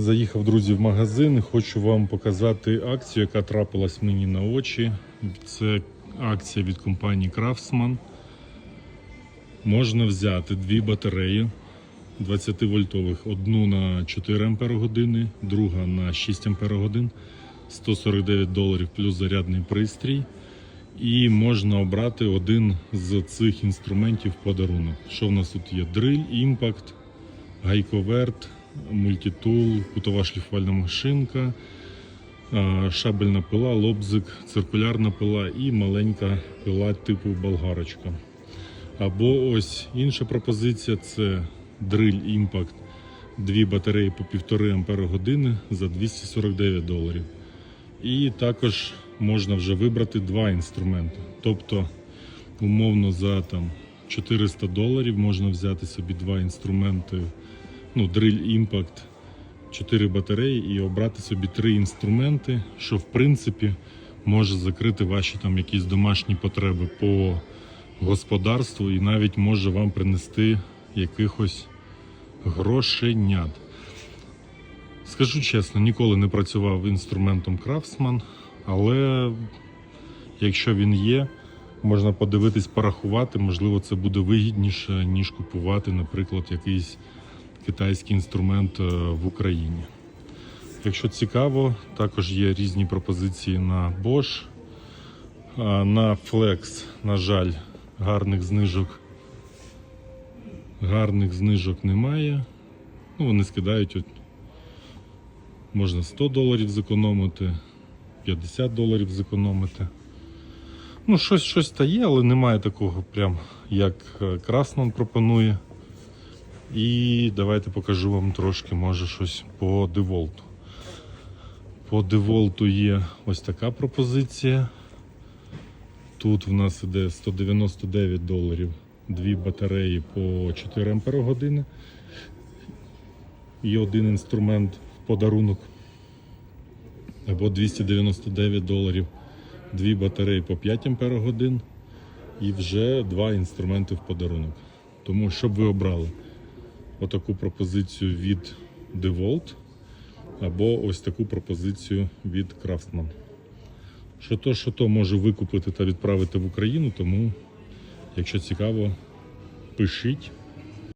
Заїхав, друзі, в магазин хочу вам показати акцію, яка трапилась мені на очі. Це акція від компанії Craftsman. Можна взяти дві батареї 20 вольтових, одну на 4 ампер години, друга на 6 ампер годин, 149 доларів плюс зарядний пристрій. І можна обрати один з цих інструментів подарунок. Що в нас тут є? Дриль, імпакт, гайковерт, мультитул, кутова шліфувальна машинка, шабельна пила, лобзик, циркулярна пила і маленька пила типу болгарочка. Або ось інша пропозиція це дриль імпакт. Дві батареї по 1,5 ампер години за 249 доларів. І також можна вже вибрати два інструменти. Тобто, умовно, за там 400 доларів можна взяти собі два інструменти, ну, дриль імпакт, 4 батареї і обрати собі три інструменти, що в принципі може закрити ваші там якісь домашні потреби по господарству і навіть може вам принести якихось грошенят. Скажу чесно, ніколи не працював інструментом Craftsman, але якщо він є, можна подивитись, порахувати, можливо, це буде вигідніше, ніж купувати, наприклад, якийсь китайський інструмент е, в Україні. Якщо цікаво, також є різні пропозиції на Bosch. На Flex, на жаль, гарних знижок. Гарних знижок немає. Ну, вони скидають от можна 100 доларів зекономити, 50 доларів зекономити. Ну, щось щось та є, але немає такого, прям як е, Красман пропонує. І давайте покажу вам трошки, може, щось по деволту. По деволту є ось така пропозиція. Тут в нас іде 199 доларів, дві батареї по 4 ампер години. І один інструмент в подарунок. Або 299 доларів, дві батареї по 5 ампер годин. І вже два інструменти в подарунок. Тому щоб ви обрали отаку пропозицію від DeWalt або ось таку пропозицію від Craftsman. Що то, що то можу викупити та відправити в Україну, тому, якщо цікаво, пишіть.